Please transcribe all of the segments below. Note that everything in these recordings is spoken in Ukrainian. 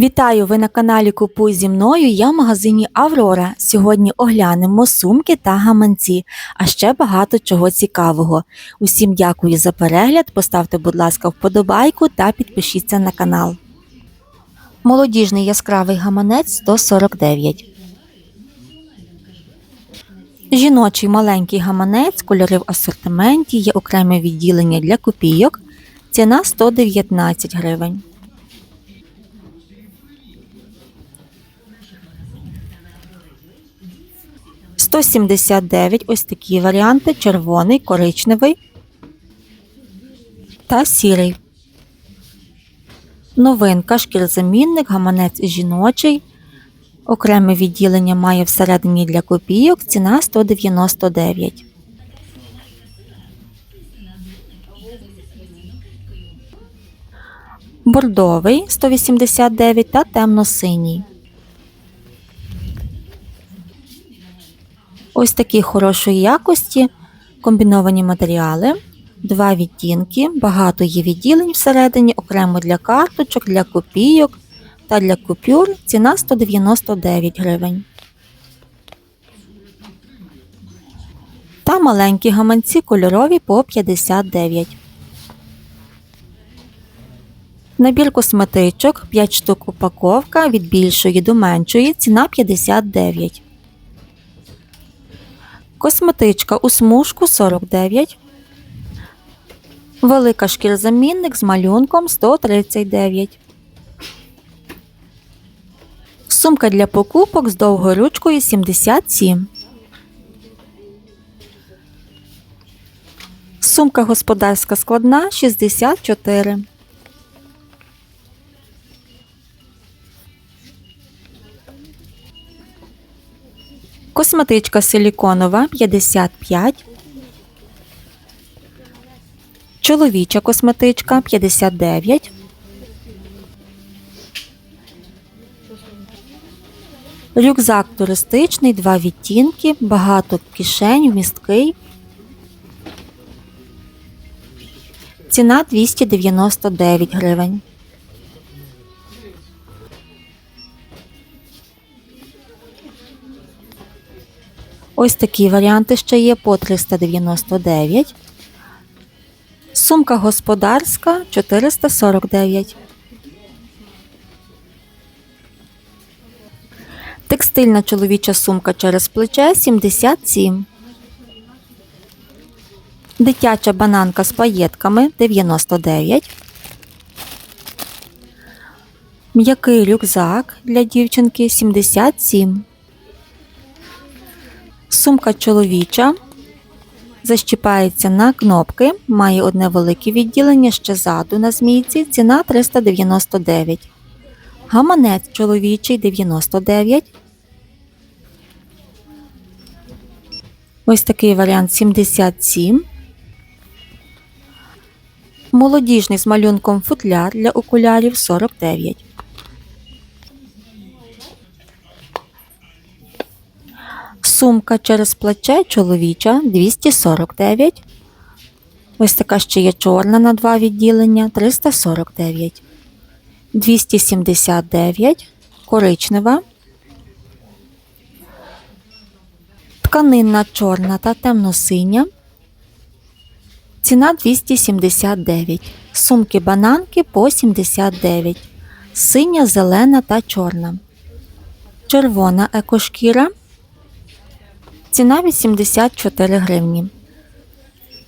Вітаю! Ви на каналі Купуй зі мною. Я в магазині Аврора. Сьогодні оглянемо сумки та гаманці, а ще багато чого цікавого. Усім дякую за перегляд. Поставте, будь ласка, вподобайку та підпишіться на канал. Молодіжний яскравий гаманець 149. Жіночий маленький гаманець, кольори в асортименті, є окреме відділення для копійок. Ціна 119 гривень. – 179 ось такі варіанти: червоний, коричневий та сірий. Новинка шкірзамінник, гаманець жіночий. Окреме відділення має всередині для копійок. Ціна 199. Бордовий 189 та темно-синій. Ось такі хорошої якості, комбіновані матеріали, два відтінки, багато є відділень всередині, окремо для карточок, для копійок та для купюр. Ціна 199 гривень. Та маленькі гаманці кольорові по 59. Набір косметичок 5 штук упаковка від більшої до меншої. Ціна 59. Косметичка у смужку 49. Велика шкірзамінник з малюнком 139. Сумка для покупок з довгою ручкою 77. Сумка господарська складна 64. Косметичка силіконова 55. Чоловіча косметичка 59. Рюкзак туристичний, два відтінки, багато кишень, вмісткий. Ціна 299 гривень. Ось такі варіанти ще є по 399. Сумка господарська 449. Текстильна чоловіча сумка через плече 77. Дитяча бананка з паєтками 99. М'який рюкзак для дівчинки 77. Сумка чоловіча. Защіпається на кнопки. Має одне велике відділення ще ззаду на змійці. Ціна 399. Гаманець чоловічий 99. Ось такий варіант 77. Молодіжний з малюнком футляр для окулярів 49. Сумка через плече чоловіча 249. Ось така ще є чорна на два відділення 349. 279. Коричнева. Тканинна чорна та темно-синя. Ціна 279. Сумки бананки по 79. Синя, зелена та чорна. Червона екошкіра. Ціна 84 гривні.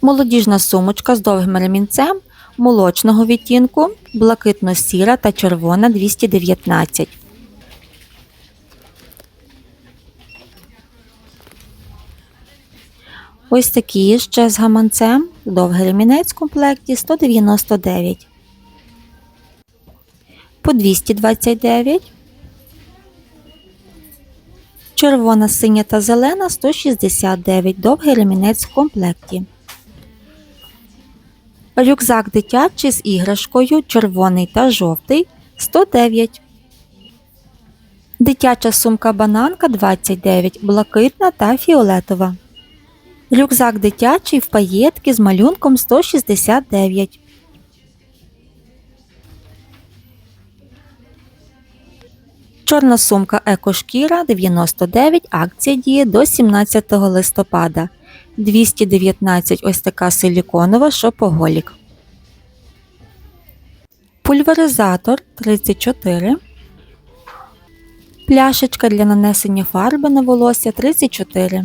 Молодіжна сумочка з довгим ремінцем молочного відтінку, блакитно-сіра та червона 219. Ось такі ще з гаманцем, довгий ремінець в комплекті 199. По 229. Червона, синя та зелена 169. Довгий ремінець в комплекті. Рюкзак дитячий з іграшкою червоний та жовтий 109. Дитяча сумка бананка 29, блакитна та фіолетова. Рюкзак дитячий в паєтки з малюнком 169. Чорна сумка Екошкіра 99, акція діє до 17 листопада. 219 ось така силіконова шопоголік. Пульверизатор 34. Пляшечка для нанесення фарби на волосся 34.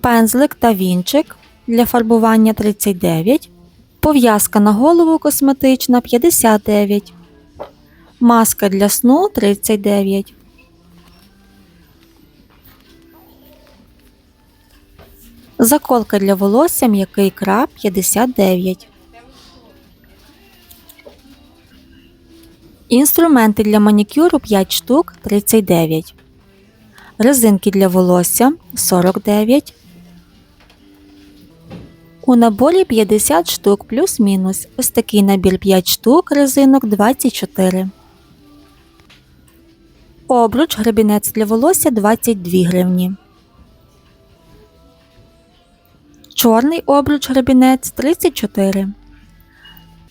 Пензлик та вінчик для фарбування 39. Пов'язка на голову косметична 59. Маска для сну 39. Заколка для волосся м'який краб 59. Інструменти для манікюру 5 штук 39. Резинки для волосся 49. У наборі 50 штук плюс-мінус. Ось такий набір 5 штук, резинок 24. Обруч гребінець для волосся 22 гривні. Чорний обруч гребінець 34.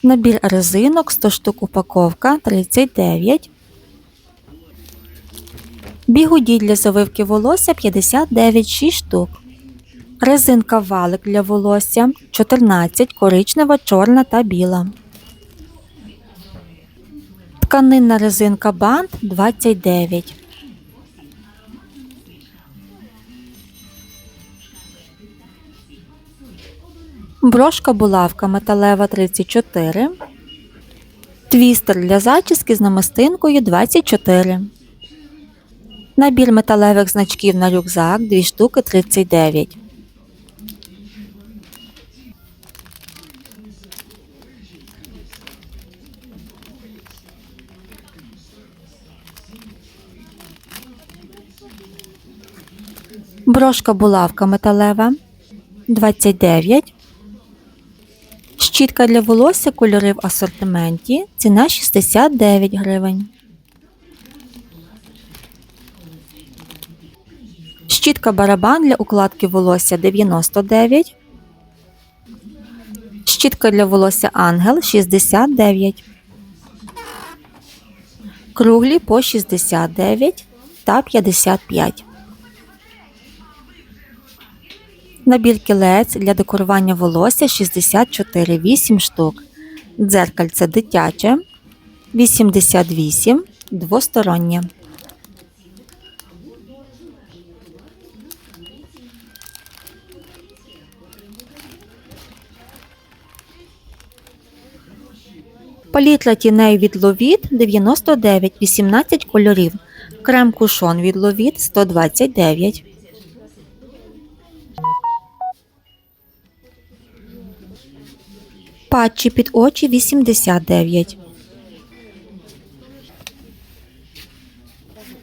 Набір резинок 100 штук упаковка 39. Бігуді для завивки волосся 59 6 штук. Резинка валик для волосся 14 коричнева, чорна та біла. Тканинна резинка бант 29. Брошка булавка металева 34. Твістер для зачіски з намистинкою 24. Набір металевих значків на рюкзак 2 штуки 39. Брошка булавка металева 29. Щітка для волосся кольори в асортименті. Ціна 69 гривень. Щітка барабан для укладки волосся 99. Щітка для волосся ангел 69. Круглі по 69 та 55. Набір кілець для декорування волосся 64 8 штук. Дзеркальце дитяче 88 двостороннє. Палітра тіней від Ловіт 99 18 кольорів. Крем кушон від Ловіт 129. Патчі під очі 89.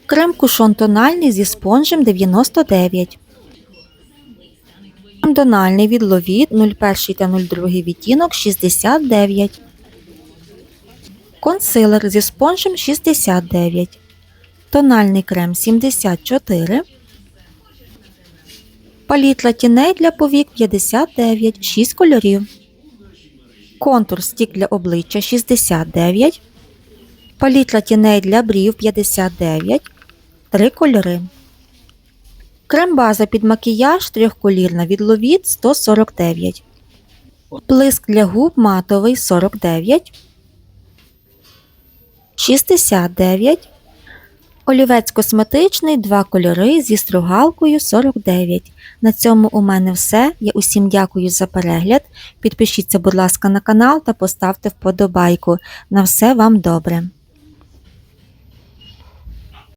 Крем кушон тональний зі спонжем 99. Крем тональний від Ловіт 01 та 02 відтінок 69. Консилер зі спонжем 69. Тональний крем 74. Палітра тіней для повік 59. 6 кольорів. Контур стік для обличчя 69. Палітра тіней для брів 59. 3 кольори. Крем-база під макіяж трьохколірна від Ловіт 149. Блиск для губ матовий 49. 69. Олівець косметичний, два кольори зі стругалкою 49. На цьому у мене все. Я усім дякую за перегляд. Підпишіться, будь ласка, на канал та поставте вподобайку. На все вам добре.